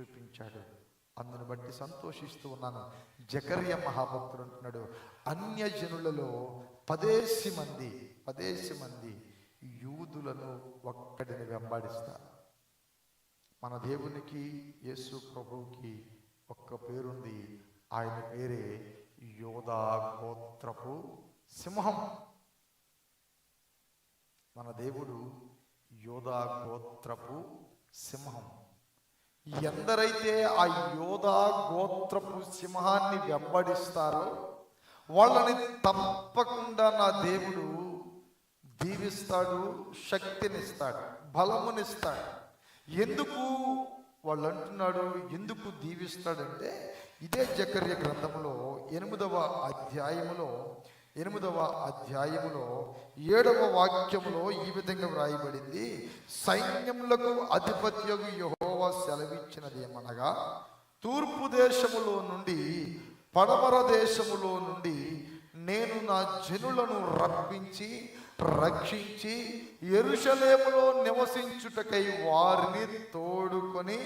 చూపించాడు. అందును బట్టి సంతోషిస్తూ ఉన్నాను. జకర్య మహాభక్తుడు అంటున్నాడు అన్యజనులలో పదేసి మంది పదేసి మంది యూదులను ఒక్కడిని వెంబడిస్తారు మన దేవునికి యేసు ప్రభువుకి ఒక్క పేరుంది. ఆయన పేరే యోధా గోత్రపు సింహం. మన దేవుడు యోధా గోత్రపు సింహం. ఎందరైతే ఆ యోధ గోత్రపు సింహాన్ని వెంబడిస్తారో వాళ్ళని తప్పకుండా నా దేవుడు దీవిస్తాడు శక్తినిస్తాడు బలమునిస్తాడు. ఎందుకు వాళ్ళు అంటున్నాడు ఎందుకు దీవిస్తాడంటే ఇదే జకర్య గ్రంథంలో ఎనిమిదవ అధ్యాయములో ఎనిమిదవ అధ్యాయములో ఏడవ వాక్యములో ఈ విధంగా వ్రాయబడింది సైన్యములకు అధిపత్యగు యహోవా సెలవిచ్చినదేమనగా తూర్పు దేశములో నుండి పడమర దేశములో నుండి నేను నా జనులను రప్పించి రక్షించి ఎరుషలేములో నివసించుటకై వారిని తోడుకొని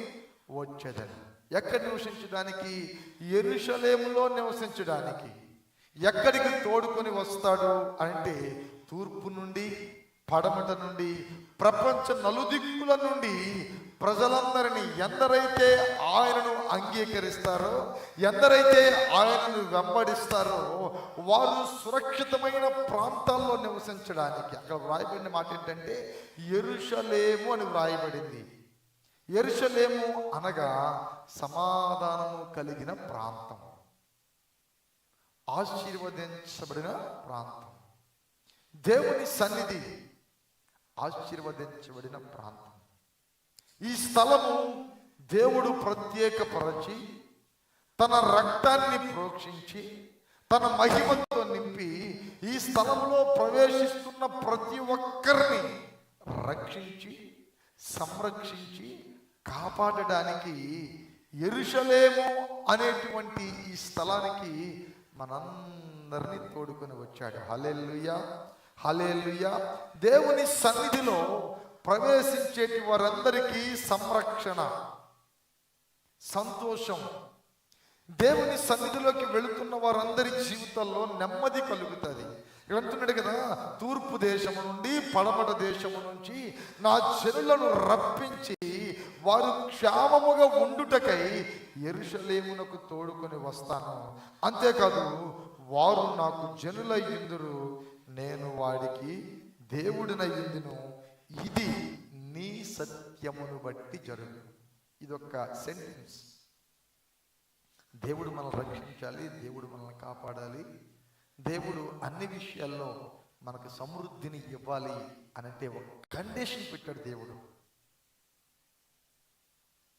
వచ్చేదని. ఎక్కడ నివసించడానికి? ఎరుషలేములో నివసించడానికి. ఎక్కడికి తోడుకొని వస్తాడు అంటే తూర్పు నుండి పడమట నుండి ప్రపంచ నలుదిక్కుల నుండి ప్రజలందరినీ ఎందరైతే ఆయనను అంగీకరిస్తారో ఎందరైతే ఆయనను వెంబడిస్తారో వారు సురక్షితమైన ప్రాంతాల్లో నివసించడానికి. అక్కడ వ్రాయబడిన మాట ఏంటంటే ఎరుషలేము అని వ్రాయబడింది. ఎరుషలేము అనగా సమాధానము కలిగిన ప్రాంతం. ఆశీర్వదించబడిన ప్రాంతం. దేవుని సన్నిధి ఆశీర్వదించబడిన ప్రాంతం. ఈ స్థలము దేవుడు ప్రత్యేకపరచి తన రక్తాన్ని ప్రోక్షించి తన మహిమతో నింపి ఈ స్థలంలో ప్రవేశిస్తున్న ప్రతి ఒక్కరిని రక్షించి సంరక్షించి కాపాడడానికి ఎరుషలేము అనేటువంటి ఈ స్థలానికి మనందరినీ తోడుకొని వచ్చాడు. Hallelujah hallelujah. దేవుని సన్నిధిలో ప్రవేశించేటి వారందరికీ సంరక్షణ సంతోషం. దేవుని సన్నిధిలోకి వెళుతున్న వారందరి జీవితాల్లో నెమ్మది కలుగుతుంది. ఇక్కడ కదా? తూర్పు దేశము నుండి పడమట దేశము నుంచి నా చెరులను రప్పించి వారు క్షేమముగా ఉండుటకై ఎరుషలేమునకు తోడుకొని వస్తాను. అంతేకాదు వారు నాకు జనులయ్యుందురు నేను వాడికి దేవుడినయ్యుందును. ఇది నీ సత్యమును బట్టి జరుగు. ఇదొక సెంటెన్స్ దేవుడు మనల్ని రక్షించాలి దేవుడు మనల్ని కాపాడాలి. దేవుడు అన్ని విషయాల్లో మనకు సమృద్ధిని ఇవ్వాలి అనంటే ఒక కండిషన్ పెట్టాడు దేవుడు.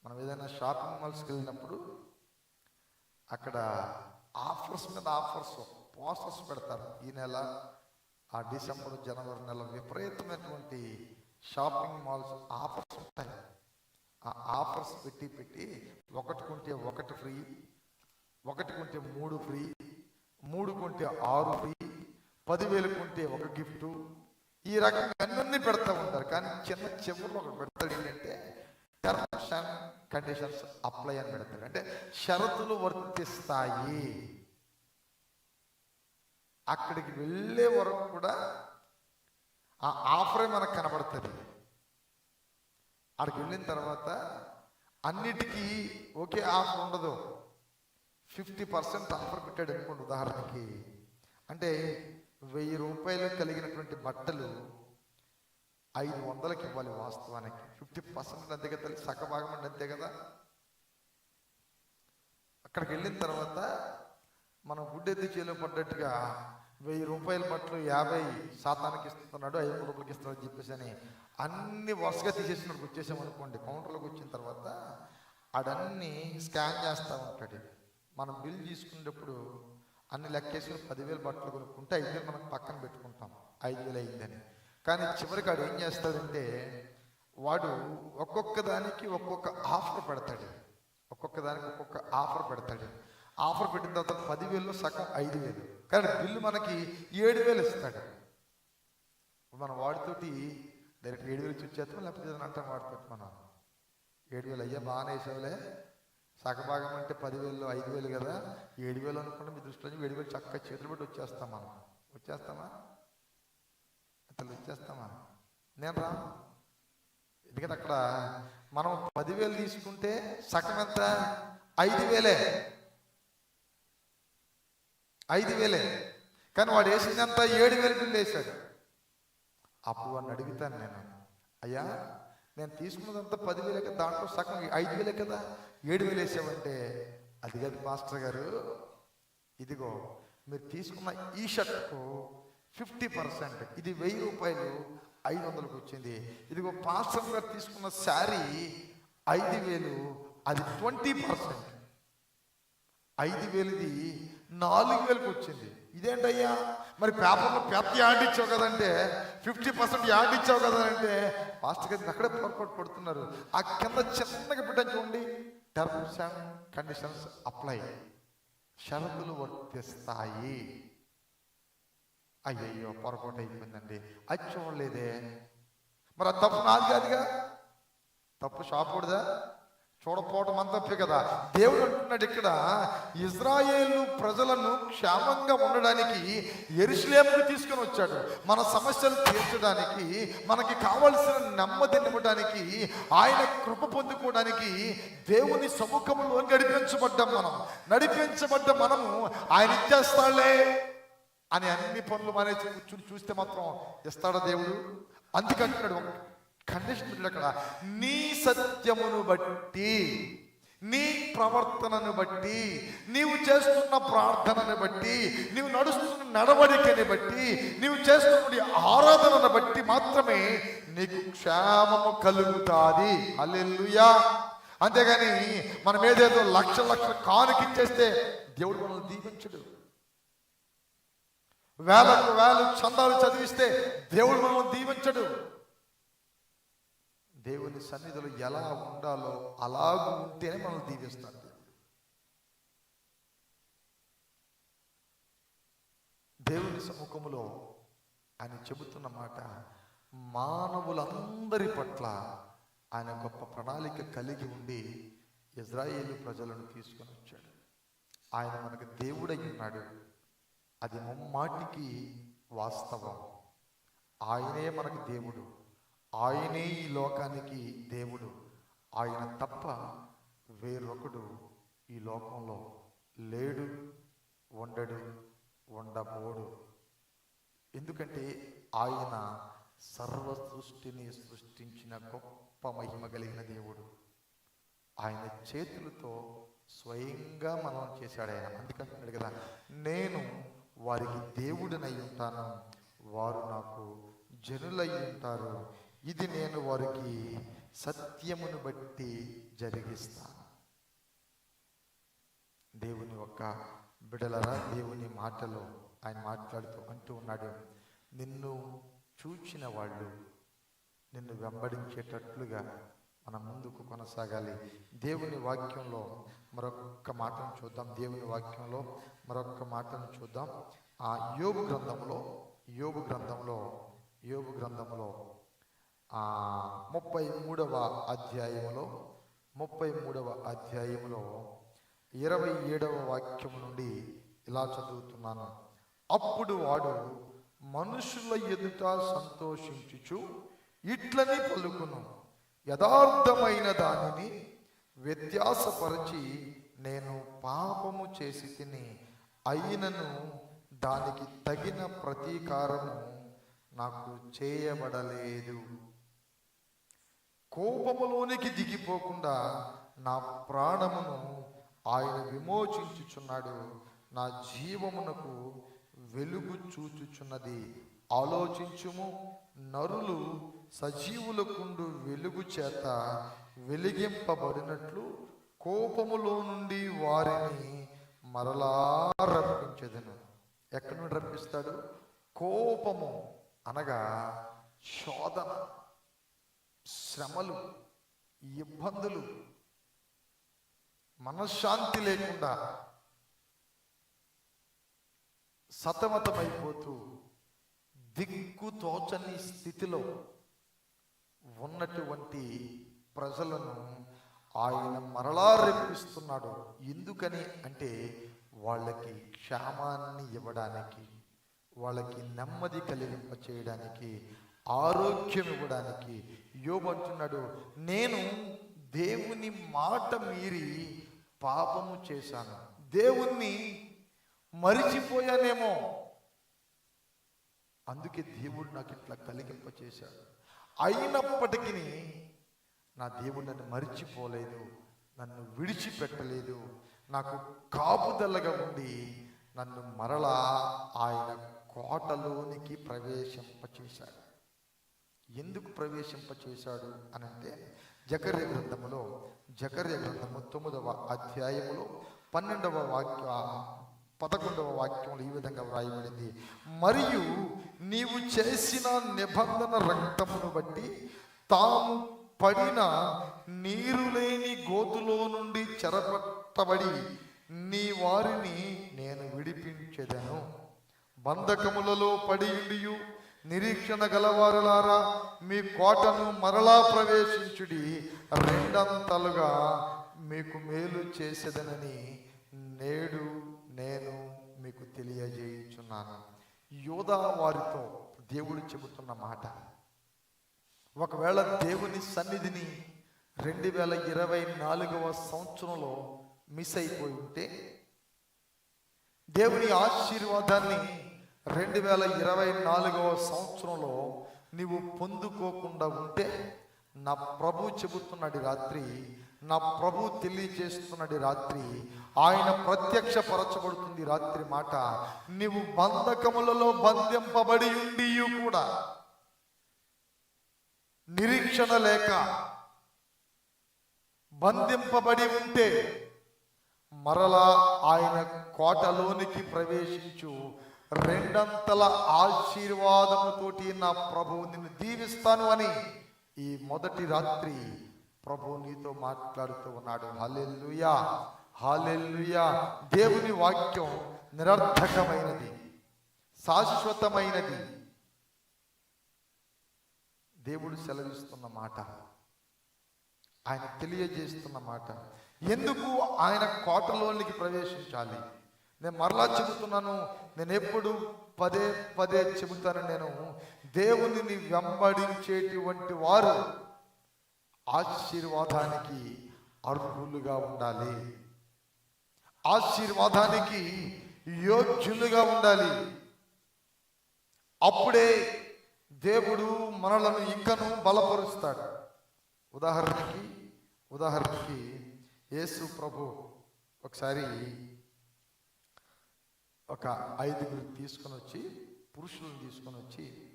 మనం ఏదైనా షాపింగ్ మాల్స్కి వెళ్ళినప్పుడు అక్కడ ఆఫర్స్ మీద ఆఫర్స్ పోస్టర్స్ పెడతారు. ఈ నెల ఆ డిసెంబర్ జనవరి నెల విపరీతమైనటువంటి షాపింగ్ మాల్స్ ఆఫర్స్ ఉంటాయి. ఆ ఆఫర్స్ పెట్టి పెట్టి ఒకటి కొంటే ఒకటి ఫ్రీ ఒకటి కొంటే మూడు ఫ్రీ మూడు కొంటే ఆరు ఫ్రీ పదివేలు కొంటే ఒక గిఫ్ట్. ఈ రకంగా అన్నీ పెడతా ఉంటారు. కానీ చిన్న చివరిలో ఒకటి పెడతాడు ఏంటంటే టర్మ్స్ అండ్ కండిషన్స్ అప్లై అని పెడతాడు అంటే షరతులు వర్తిస్తాయి. అక్కడికి వెళ్ళే వరకు కూడా ఆ ఆఫరే మనకు కనబడుతుంది. అక్కడికి వెళ్ళిన తర్వాత అన్నిటికీ ఒకే ఆఫర్ ఉండదు. ఫిఫ్టీ పర్సెంట్ ఆఫర్ పెట్టాడు అనుకోండి ఉదాహరణకి. అంటే వెయ్యి రూపాయలు కలిగినటువంటి బట్టలు ఐదు వందలకి ఇవ్వాలి వాస్తవానికి. ఫిఫ్టీ పర్సెంట్ అంతే కదా సగభాగం భాగం అంటే అంతే కదా. అక్కడికి వెళ్ళిన తర్వాత మనం గుడ్డెత్తి చేలో పడ్డట్టుగా వెయ్యి రూపాయల బట్టలు యాభై శాతానికి ఇస్తున్నాడు ఐదు వందల రూపాయలకి ఇస్తున్నాడు చెప్పేసి అని అన్ని వరుసగా తీసేసినప్పుడు వచ్చేసామనుకోండి కౌంటర్లోకి వచ్చిన తర్వాత ఆడన్ని స్కాన్ చేస్తూ ఉంటాడు. మనం బిల్ తీసుకునేటప్పుడు అన్ని లెక్కేసుకుని పదివేలు బట్టలు కొనుక్కుంటే ఐదు వేలు మనం పక్కన పెట్టుకుంటాం. ఐదు వేలు అయిందని. కానీ చివరికి వాడు ఏం చేస్తాడంటే వాడు ఒక్కొక్క దానికి ఒక్కొక్క ఆఫర్ పెడతాడు. ఒక్కొక్క దానికి ఒక్కొక్క ఆఫర్ పెడతాడు. ఆఫర్ పెట్టిన తర్వాత పదివేలు సగం ఐదు వేలు కానీ బిల్లు మనకి ఏడు వేలు ఇస్తాడు మన వాడితోటి డైరెక్ట్ ఏడు వేలు చూచేస్తాం లేకపోతే ఏదైనా అంటాం వాడితోటి మనం? ఏడు వేలు అయ్యా బాగానే వేసావులే. సగభాగం అంటే పదివేలు ఐదు వేలు కదా. ఏడు వేలు అనుకుంటే మీ దృష్టిలో నుంచి ఏడు వేలు చక్కగా చేతులు పెట్టి వచ్చేస్తాం మనం. వచ్చేస్తామా? అసలు వచ్చేస్తామా నేను రా. ఎందుకంటే అక్కడ మనం పదివేలు తీసుకుంటే సగం ఎంత? ఐదు వేలే. ఐదు వేలే. కానీ వాడు వేసిందంత ఏడు వేలు బిల్లు వేశాడు. అప్పుడు వాడిని అడుగుతాను నేను. అయ్యా నేను తీసుకున్నదంతా పదివేలే కదా దాంట్లో సగం ఐదు వేలే కదా ఏడు వేలు వేసామంటే అది కాదు మాస్టర్ గారు. ఇదిగో మీరు తీసుకున్న ఈ షర్ట్కు ఫిఫ్టీ పర్సెంట్. ఇది వెయ్యి రూపాయలు ఐదు వందలకు వచ్చింది. ఇదిగో పాస్టర్ గారు తీసుకున్న శారీ ఐదు వేలు. అది ట్వంటీ పర్సెంట్. ఐదు వేలుది నాలుగు వేలకు వచ్చింది. ఇదేంటయ్యా? మరి పేపర్లో పెద్ద యాడ్ ఇచ్చావు కదంటే ఫిఫ్టీ పర్సెంట్ యాడ్ ఇచ్చావు కదంటే పాస్టర్ గారికి అక్కడే పొరపాటు పడుతున్నారు ఆ కింద చిన్నగా పెట్టని చూడండి. టర్మ్స్ అండ్ కండిషన్స్ అప్లై షరతులు వర్తిస్తాయి. అయ్యయ్యో పొరపాటు అయిపోయిందండి. అది చూడలేదే మరి తప్పు నాది కాదుగా. తప్పు షాపుడుదా? చూడపోవడం అంత తప్పే కదా. దేవుడు అంటున్నాడు ఇక్కడ ఇజ్రాయేలు ప్రజలను క్షేమంగా ఉండడానికి ఎరుసలేముకు తీసుకొని వచ్చాడు. మన సమస్యలు తీర్చడానికి మనకి కావలసిన నెమ్మదినివ్వడానికి ఆయన కృప పొందుకోవడానికి దేవుని సముఖంలో నడిపించబడ్డాం మనం. నడిపించబడ్డ మనము ఆయన ఇచ్చేస్తాడులే అని అన్ని పనులు మానేసి కూర్చుని చూస్తే మాత్రం ఇస్తాడా దేవుడు? అందుకంటున్నాడు ఒక కండిషన్ పెట్టాడు అక్కడ నీ సత్యమును బట్టి నీ ప్రవర్తనను బట్టి నీవు చేస్తున్న ప్రార్థనను బట్టి నీవు నడుస్తున్న నడవడికని బట్టి నీవు చేస్తున్న ఆరాధనను బట్టి మాత్రమే నీకు క్షేమము కలుగుతాది. అల్లెల్లుయా అంతేగాని మనం ఏదేదో లక్ష లక్ష కానుకిచ్చేస్తే దేవుడు మనల్ని దీవించడు. వేలకు వేలు చందాలు చదివిస్తే దేవుడు మనం దీవించడు. దేవుని సన్నిధిలో ఎలా ఉండాలో అలాగూ ఉంటేనే మనల్ని దీవిస్తాడు దేవుని సముఖములో ఆయన చెబుతున్న మాట మానవులందరి పట్ల ఆయన గొప్ప ప్రణాళిక కలిగి ఉండి ఇజ్రాయేలు ప్రజలను తీసుకొని వచ్చాడు. ఆయన మనకు దేవుడై ఉన్నాడు. అది ముమ్మాటికి వాస్తవం. ఆయనే మనకు దేవుడు. ఆయనే ఈ లోకానికి దేవుడు. ఆయన తప్ప వేరొకడు ఈ లోకంలో లేడు ఉండడు ఉండబోడు. ఎందుకంటే ఆయన సర్వ సృష్టిని సృష్టించిన గొప్ప మహిమ కలిగిన దేవుడు. ఆయన చేతులతో స్వయంగా మనం చేశాడు ఆయన. అందుకంటున్నాడు కదా నేను వారికి దేవుడినై ఉంటాను. వారు నాకు జనులై ఉంటారు. ఇది నేను వారికి సత్యమును బట్టి జరిగిస్తాను. దేవుని యొక్క బిడలరా దేవుని మాటలో ఆయన మాట్లాడుతూ అంటూ ఉన్నాడు. నిన్ను చూచిన వాళ్ళు నిన్ను వెంబడించేటట్లుగా మనం ముందుకు కొనసాగాలి. దేవుని వాక్యంలో మరొక మాటను చూద్దాం. దేవుని వాక్యంలో మరొక మాటను చూద్దాం. ఆ యోగు గ్రంథంలో యోగు గ్రంథంలో యోగు గ్రంథంలో ఆ ముప్పై మూడవ అధ్యాయములో ముప్పై మూడవ అధ్యాయములో ఇరవై ఏడవ వాక్యం నుండి ఇలా చదువుతున్నాను. అప్పుడు వాడు మనుషుల ఎదుట సంతోషించుచు ఇట్లని పలుకును. యథార్థమైన దానిని వ్యత్యాసపరచి నేను పాపము చేసి తిని అయినను దానికి తగిన ప్రతీకారము నాకు చేయబడలేదు. కోపములోనికి దిగిపోకుండా నా ప్రాణమును ఆయన విమోచించుచున్నాడు. నా జీవమునకు వెలుగు చూచుచున్నది. ఆలోచించుము నరులు సజీవులకుండు వెలుగు చేత వెలిగింపబడినట్లు కోపములో నుండి వారిని మరలా రప్పించదును. ఎక్కడి నుండి రప్పిస్తాడు? కోపము అనగా శోధన శ్రమలు ఇబ్బందులు మనశ్శాంతి లేకుండా సతమతమైపోతూ దిక్కు తోచని స్థితిలో ఉన్నటువంటి ప్రజలను ఆయన మరలా రెప్పిస్తున్నాడు. ఎందుకని అంటే వాళ్ళకి క్షేమాన్ని ఇవ్వడానికి వాళ్ళకి నెమ్మది కలిగింప చేయడానికి ఆరోగ్యం ఇవ్వడానికి యోబు అంటున్నాడు నేను దేవుని మాట మీరి పాపము చేశాను. దేవుణ్ణి మరిచిపోయానేమో. అందుకే దేవుడు నాకు ఇట్లా కలిగింప చేశాడు అయినప్పటికీ నా దేవుడు నన్ను మరిచిపోలేదు నన్ను విడిచిపెట్టలేదు నాకు కాపుదలగా ఉండి నన్ను మరలా ఆయన కోటలోనికి ప్రవేశింపచేశాడు. ఎందుకు ప్రవేశింపచేశాడు అనంటే జకర్య గ్రంథములో జకర్య గ్రంథము తొమ్మిదవ అధ్యాయములో పన్నెండవ వాక్య పదకొండవ వాక్యంలో ఈ విధంగా వ్రాయబడింది. మరియు నీవు చేసిన నిబంధన రక్తమును బట్టి తాము పడిన నీరు లేని గోతులో నుండి చెరపట్టబడి నీ వారిని నేను విడిపించెదను. బంధకములలో పడియుండియు నిరీక్షణ గలవారులారా మీ కోటను మరలా ప్రవేశించుడి. రెండంతలుగా మీకు మేలు చేసేదనని నేడు నేను మీకు తెలియజేయుచున్నాను. యోధా వారితో దేవుడు చెబుతున్న మాట. ఒకవేళ దేవుని సన్నిధిని రెండు వేల ఇరవై నాలుగవ సంవత్సరంలో మిస్ అయిపోయి ఉంటే దేవుని ఆశీర్వాదాన్ని రెండు వేల ఇరవై నాలుగవ సంవత్సరంలో నీవు పొందుకోకుండా ఉంటే నా ప్రభు చెబుతున్నాడు రాత్రి నా ప్రభు తెలియజేస్తున్నాడు రాత్రి. ఆయన ప్రత్యక్ష పరచబడుతుంది రాత్రి మాట. నీవు బంధకములలో బంధింపబడి ఉండి కూడా. నిరీక్షణ లేక బంధింపబడి ఉంటే మరలా ఆయన కోటలోనికి ప్రవేశించు. రెండంతల ఆశీర్వాదముతోటి నా ప్రభువు నిన్ను దీవిస్తాను అని ఈ మొదటి రాత్రి ప్రభు నీతో మాట్లాడుతూ ఉన్నాడు. Hallelujah hallelujah. దేవుని వాక్యం నిరర్థకమైనది శాశ్వతమైనది. దేవుడు సెలవిస్తున్న మాట ఆయన తెలియజేస్తున్న మాట. ఎందుకు ఆయన కోటలోనికి ప్రవేశించాలి? నేను మరలా చెబుతున్నాను నేను ఎప్పుడు పదే పదే చెబుతాను నేను. దేవునిని వెంబడించేటువంటి వారు ఆశీర్వాదానికి అర్హులుగా ఉండాలి. ఆశీర్వాదానికి యోగ్యులుగా ఉండాలి. అప్పుడే దేవుడు మనలను ఇంకను బలపరుస్తాడు. ఉదాహరణకి ఉదాహరణకి యేసు ప్రభు ఒకసారి ఒక ఐదుగురు తీసుకొని వచ్చి పురుషులను తీసుకొని వచ్చి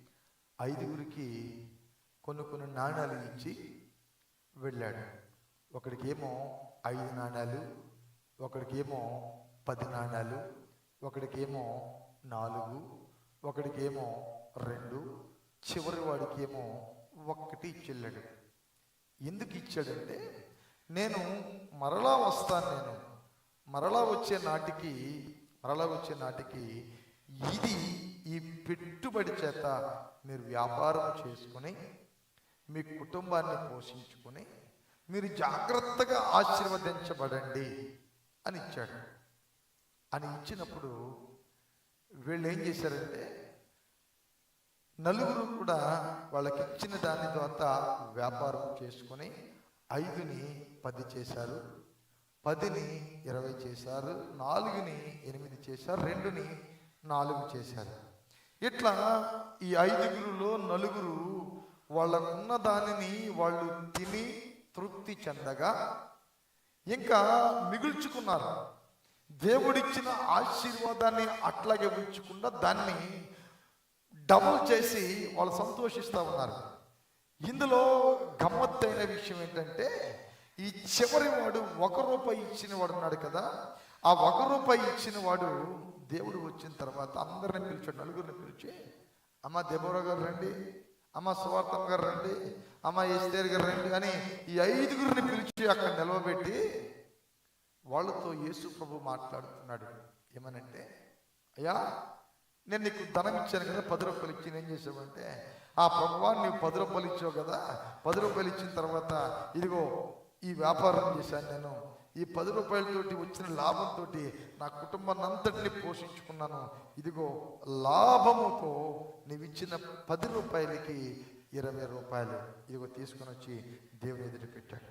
ఐదుగురికి కొన్ని కొన్ని నాణ్యాలు ఇచ్చి వెళ్ళాడు. ఒకడికేమో ఐదు నాణ్యాలు ఒకడికేమో పది నాణ్యాలు ఒకడికేమో నాలుగు ఒకడికేమో రెండు చివరి వాడికేమో ఒక్కటి ఇచ్చెళ్ళాడు. ఎందుకు ఇచ్చాడంటే నేను మరలా వస్తాను నేను. మరలా వచ్చే నాటికి మరలా వచ్చే నాటికి ఇది ఈ పెట్టుబడి చేత మీరు వ్యాపారం చేసుకొని మీ కుటుంబాన్ని పోషించుకొని మీరు జాగ్రత్తగా ఆశీర్వదించబడండి అని ఇచ్చాడు. అని ఇచ్చినప్పుడు వీళ్ళు ఏం చేశారంటే నలుగురు కూడా వాళ్ళకి ఇచ్చిన దాని తర్వాత వ్యాపారం చేసుకొని ఐదుని పది చేశారు పదిని ఇరవై చేశారు నాలుగుని ఎనిమిది చేశారు రెండుని నాలుగు చేశారు. ఇట్లా ఈ ఐదుగురులో నలుగురు వాళ్ళకున్న దానిని వాళ్ళు తిని తృప్తి చెందగా ఇంకా మిగుల్చుకున్నారు. దేవుడిచ్చిన ఆశీర్వాదాన్ని అట్లాగే ఉంచకుండా దాన్ని డబుల్ చేసి వాళ్ళు సంతోషిస్తూ ఉన్నారు. ఇందులో గమ్మత్తైన విషయం ఏంటంటే ఈ చివరి వాడు ఒక రూపాయి ఇచ్చిన వాడు ఉన్నాడు కదా ఆ ఒక రూపాయి ఇచ్చిన వాడు దేవుడు వచ్చిన తర్వాత అందరిని పిలిచాడు నలుగురిని పిలిచి అమ్మ దేవరావు గారు రండి. అమ్మ సువార్థం గారు రండి అమ్మ ఎస్టేర్ గారు రండి అని ఈ ఐదుగురిని పిలిచి అక్కడ నిలవబెట్టి వాళ్ళతో యేసు ప్రభు మాట్లాడుతున్నాడు. ఏమనంటే అయ్యా నేను నీకు ధనం ఇచ్చాను కదా పది రూపాయలు ఇచ్చి ఏం చేసావంటే ఆ ప్రభువా నీవు పది రూపాయలు ఇచ్చావు కదా పది రూపాయలు ఇచ్చిన తర్వాత ఇదిగో ఈ వ్యాపారం చేశాను నేను ఈ పది రూపాయలతోటి వచ్చిన లాభంతో నా కుటుంబాన్ని అంతటిని పోషించుకున్నాను. ఇదిగో లాభముతో నీవు ఇచ్చిన పది రూపాయలకి ఇరవై రూపాయలు ఇదిగో తీసుకొని వచ్చి దేవుని ఎదురు పెట్టాడు.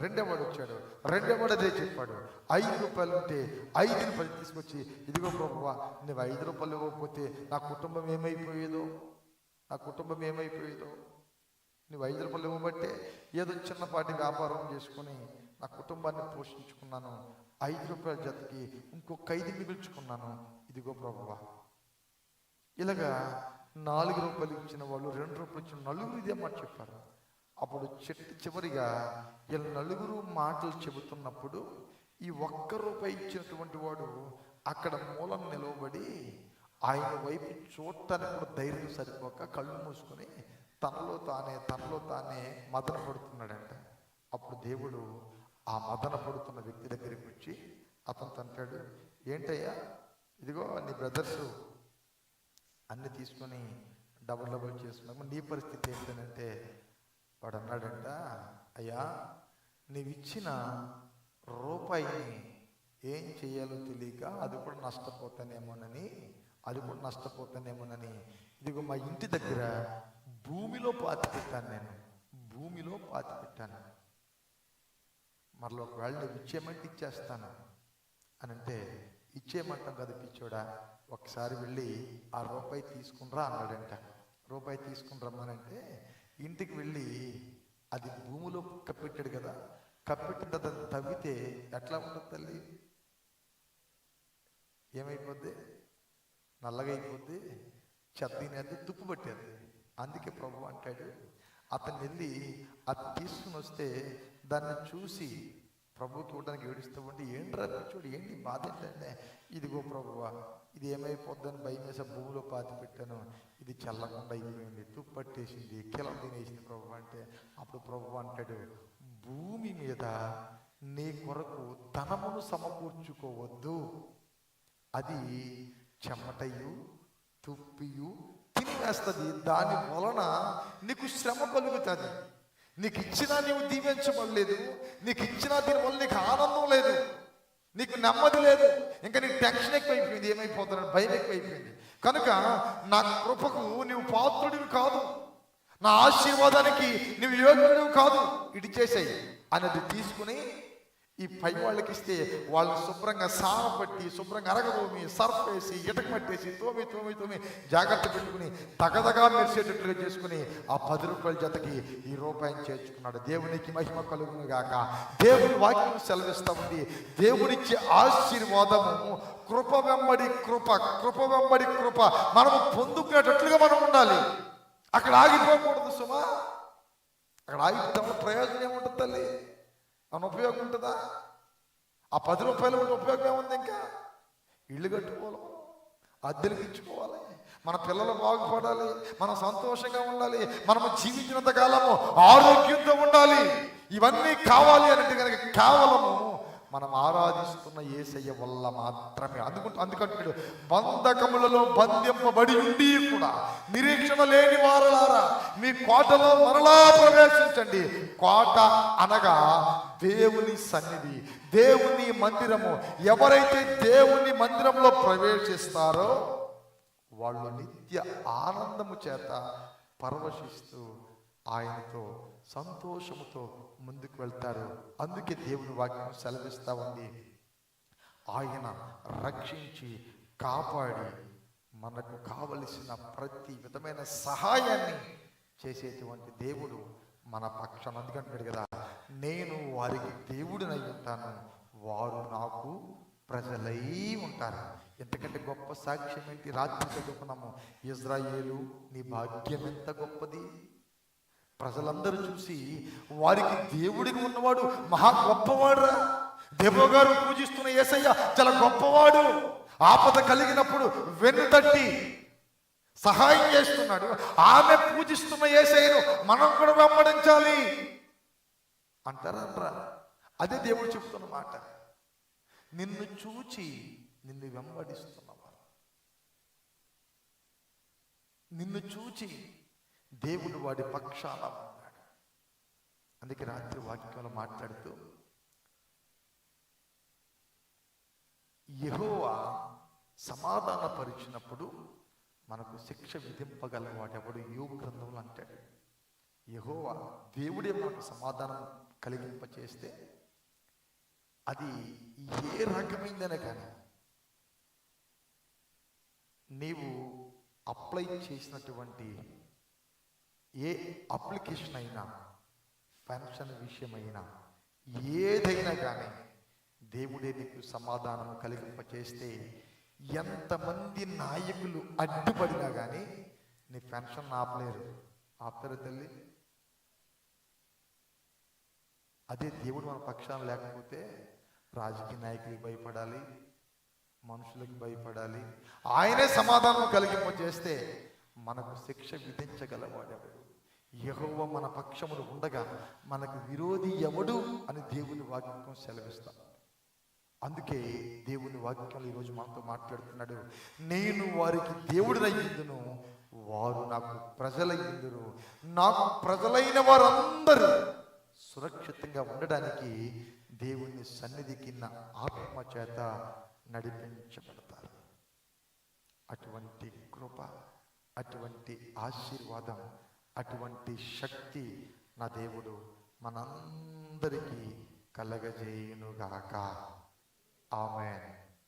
రెండేవాడు వచ్చాడు. రెండేవాడు అదే చెప్పాడు. ఐదు రూపాయలు ఉంటే ఐదు రూపాయలు తీసుకొచ్చి ఇదిగో ప్రభువా నువ్వు ఐదు రూపాయలు ఇవ్వకపోతే నా కుటుంబం ఏమైపోయేదో? నా కుటుంబం ఏమైపోయేదో? నువ్వు ఐదు రూపాయలు ఇవ్వబట్టే ఏదో చిన్నపాటి వ్యాపారం చేసుకొని నా కుటుంబాన్ని పోషించుకున్నాను. ఐదు రూపాయల జతకి ఇంకొక ఐదు మిగుల్చుకున్నాను ఇదిగో ప్రభువా. ఇలాగా నాలుగు రూపాయలు ఇచ్చిన వాళ్ళు రెండు రూపాయలు ఇచ్చిన నలుగురు ఇదే మాట చెప్పారు. అప్పుడు చెట్టు చివరిగా వీళ్ళ నలుగురు మాటలు చెబుతున్నప్పుడు ఈ ఒక్క రూపాయి ఇచ్చినటువంటి వాడు అక్కడ మూలం నిలవబడి ఆయన వైపు చూడటానికి కూడా ధైర్యం సరిపోక కళ్ళు మూసుకొని తనలో తానే తనలో తానే మదన పడుతున్నాడంట. అప్పుడు దేవుడు ఆ మదన పడుతున్న వ్యక్తి దగ్గరికి వచ్చి అతను తంటాడు ఏంటయ్యా? ఇదిగో నీ బ్రదర్స్ అన్ని తీసుకొని డబుల్ డబుల్ చేసుకున్నాము నీ పరిస్థితి ఏంటంటే వాడు అన్నాడంట అయ్యా నీవిచ్చిన రూపాయిని ఏం చేయాలో తెలియక అది కూడా నష్టపోతానేమోనని అది కూడా నష్టపోతానేమోనని ఇదిగో మా ఇంటి దగ్గర భూమిలో పాతి పెట్టాను నేను భూమిలో పాతి పెట్టాను మరలో ఒకవేళ నువ్వు ఇచ్చేయమంటే ఇచ్చేస్తాను. అని అంటే ఇచ్చేయమంటాం కదా పిచ్చోడా ఒకసారి వెళ్ళి ఆ రూపాయి తీసుకునిరా అన్నాడంట. రూపాయి తీసుకుని రమ్మనంటే ఇంటికి వెళ్ళి అది భూమిలో కప్పెట్టాడు కదా కప్పెట్టిన తర్వాత తవ్వితే ఎట్లా ఉంటుంది తల్లి? ఏమైపోద్ది? నల్లగా అయిపోద్ది చెత్తినేది తుప్పు పట్టేది. అందుకే ప్రభు అంటాడు అతను వెళ్ళి అది తీసుకుని వస్తే దాన్ని చూసి ప్రభు చూడడానికి ఏడుస్తూ ఉంటే ఏంట్రా చూడు ఏంటి బాధ ఏంటంటే? ఇదిగో ప్రభువా ఇది ఏమైపోద్దని భయం వేసే భూమిలో పాతి పెట్టాను. ఇది చల్లకుండా అయిపోయింది తుప్పట్టేసింది కిలం తినేసింది ప్రభు అంటే. అప్పుడు ప్రభు అంటాడు భూమి మీద నీ కొరకు ధనమును సమకూర్చుకోవద్దు. అది చెమటయు తుప్పియు చేస్తుంది. దాని వలన నీకు శ్రమ కలుగుతుంది. నీకు ఇచ్చినా నీవు దీవించబడలేదు నీకు ఇచ్చినా దీనివల్ల నీకు ఆనందం లేదు. నీకు నెమ్మది లేదు. ఇంకా నీకు టెన్షన్ ఎక్కువైపోయింది. ఏమైపోతున్నాడు భయం ఎక్కువైపోయింది. కనుక నా కృపకు నీవు పాత్రుడివి కాదు. నా ఆశీర్వాదానికి నువ్వు యోగ్యుడివి కాదు. ఇటు చేసేయి. అనేది తీసుకుని ఈ పై వాళ్ళకి ఇస్తే వాళ్ళు శుభ్రంగా సారపట్టి శుభ్రంగా అరగబోమి సర్ఫ్ వేసి ఇటక పట్టేసి తోమి తోమి తోమి జాగ్రత్త పెట్టుకుని తగదగా మెరిసేటట్టుగా చేసుకుని ఆ పది రూపాయల జతకి ఈ రూపాయిని చేర్చుకున్నాడు. దేవునికి మహిమ కలుగును గాక. దేవుని వాక్యం సెలవిస్తా ఉంది. దేవునిచ్చే ఆశీర్వాదము కృప వెంబడి కృప కృప వెంబడి కృప. మనము పొందుకునేటట్లుగా మనం ఉండాలి. అక్కడ ఆగిపోకూడదు సుమా. అక్కడ ఆగిపోతే మన ప్రయోజనం ఏముంటుంది తల్లి? మన ఉపయోగం ఉంటుందా? ఆ పది రూపాయలు ఉంటే ఉపయోగం ఏముంది ఇంకా? ఇల్లు కట్టుకోవాలి అద్దెలకు ఇచ్చుకోవాలి మన పిల్లలు బాగుపడాలి. మనం సంతోషంగా ఉండాలి. మనము జీవించినంత కాలము ఆరోగ్యంతో ఉండాలి. ఇవన్నీ కావాలి అంటే కనుక కేవలము మనం ఆరాధిస్తున్న ఏసయ్య వల్ల మాత్రమే. అందుకుంటూ అందుకంటున్నాడు బంధకములలో బంధింపబడి ఉండి కూడా నిరీక్షణ లేని వారలారా మీ కోటలో మరలా ప్రవేశించండి. కోట అనగా దేవుని సన్నిధి దేవుని మందిరము. ఎవరైతే దేవుని మందిరంలో ప్రవేశిస్తారో వాళ్ళు నిత్య ఆనందము చేత పరవశిస్తూ ఆయనతో సంతోషముతో ముందుకు వెళ్తారు. అందుకే దేవుని వాక్యం సెలవిస్తా ఉంది. ఆయన రక్షించి కాపాడి మనకు కావలసిన ప్రతి విధమైన సహాయాన్ని చేసేటువంటి దేవుడు మన పక్షం అందుకంటున్నాడు కదా నేను వారికి దేవుడినై ఉంటాను. వారు నాకు ప్రజలై ఉంటారు. ఎంతకంటే గొప్ప సాక్ష్యం ఏంటి? రాత్రి చదువుకున్నాము ఇజ్రాయేలు నీ భాగ్యం ఎంత గొప్పది? ప్రజలందరూ చూసి వారికి దేవుడికి ఉన్నవాడు మహా గొప్పవాడురా. దేవ గారు పూజిస్తున్న ఏసయ్య చాలా గొప్పవాడు. ఆపద కలిగినప్పుడు వెన్నుతట్టి సహాయం చేస్తున్నాడు. ఆమె పూజిస్తున్న ఏసయ్యను మనం కూడా వెంబడించాలి అంటారా అనరా అదే దేవుడు చెప్తున్న మాట. నిన్ను చూచి నిన్ను వెంబడిస్తున్నవారు. నిన్ను చూచి దేవుడు వాడి పక్షాన ఉన్నాడు. అందుకే రాత్రి వాక్యంలో మాట్లాడుతూ యహోవా సమాధాన పరిచినప్పుడు మనకు శిక్ష విధింపగల వాడెవడు యోగ గ్రంథంలో అంటాడు. యహోవా దేవుడే మనకు సమాధానం కలిగింప చేస్తే అది ఏ రకమైందనే కానీ నీవు అప్లై చేసినటువంటి ఏ అప్లికేషన్ అయినా పెన్షన్ విషయమైనా ఏదైనా కానీ దేవుడే నీకు సమాధానం కలిగింపచేస్తే ఎంతమంది నాయకులు అడ్డుపడినా కానీ నీ పెన్షన్ ఆపలేరు. ఆపలేరు తల్లి? అదే దేవుడు మన పక్షాన లేకపోతే రాజకీయ నాయకులకు భయపడాలి మనుషులకు భయపడాలి. ఆయనే సమాధానం కలిగింప చేస్తే మనకు శిక్ష విధించగలవాడెవడు? యహోవ మన పక్షములు ఉండగా మనకు విరోధి ఎవడు అని దేవుని వాక్యం సెలవిస్తాం. అందుకే దేవుని వాక్యం ఈరోజు మనతో మాట్లాడుతున్నాడు. నేను వారికి దేవుడినయ్యిందును వారు నాకు ప్రజలయ్యిందురు. నాకు ప్రజలైన వారందరూ సురక్షితంగా ఉండడానికి దేవుని సన్నిధికి నా ఆత్మ చేత నడిపించబడతారు. అటువంటి కృప అటువంటి ఆశీర్వాదం అటువంటి శక్తి నా దేవుడు మనందరికీ కలగజేయునుగాక. ఆమెన్.